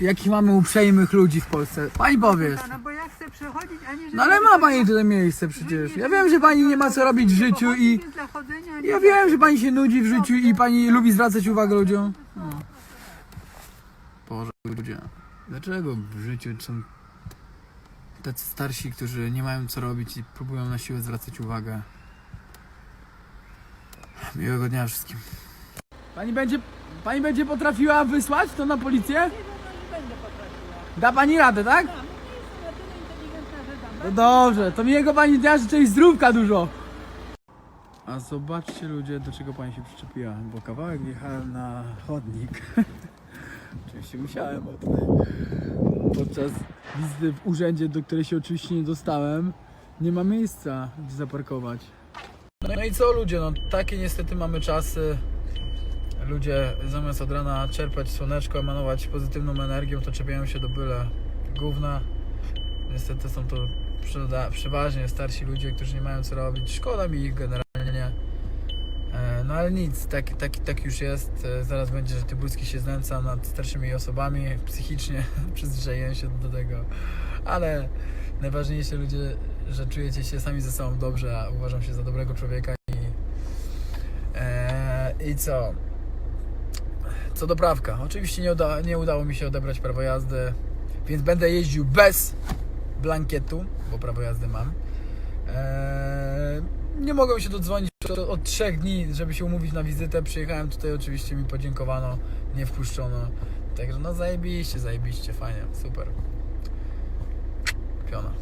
Jakich mamy uprzejmych ludzi w Polsce. Pani powiesz. No bo ja chcę przechodzić, a nie No ale ma pani tutaj miejsce przecież. Ja wiem, że pani nie ma co robić w życiu i... Ja wiem, że pani się nudzi w życiu i pani lubi zwracać uwagę ludziom. No. Boże, ludzie. Dlaczego w życiu są tacy starsi, którzy nie mają co robić i próbują na siłę zwracać uwagę? Miłego dnia wszystkim. Pani będzie, pani będzie potrafiła wysłać to na policję? będę potrafiła. Da pani radę, tak? Ja nie jestem na tyle inteligentna, że dam. No dobrze, to miłego pani dnia życzę i zdrówka dużo. A zobaczcie ludzie, do czego pani się przyczepiła, bo kawałek wjechałem na chodnik. oczywiście musiałem, bo tutaj podczas wizyty w urzędzie, do której się oczywiście nie dostałem, nie ma miejsca, gdzie zaparkować. No i co ludzie, no takie niestety mamy czasy. Ludzie zamiast od rana czerpać słoneczko, emanować pozytywną energią, to czepiają się do byle gówna. Niestety są to przeważnie starsi ludzie, którzy nie mają co robić. Szkoda mi ich generalnie. E, No ale nic, tak, tak, tak już jest. E, Zaraz będzie, że Tyburski się znęca nad starszymi osobami psychicznie. Przyzwyczaiłem się do tego. Ale najważniejsze ludzie, że czujecie się sami ze sobą dobrze, a uważam się za dobrego człowieka i, e, i co? Co do prawka. Oczywiście nie, uda, nie udało mi się odebrać prawo jazdy, więc będę jeździł bez blankietu, bo prawo jazdy mam. Eee, nie mogłem się dodzwonić od, od trzech dni, żeby się umówić na wizytę. Przyjechałem tutaj, oczywiście mi podziękowano, nie wpuszczono. Także no zajebiście, zajebiście, fajnie, super. Piona.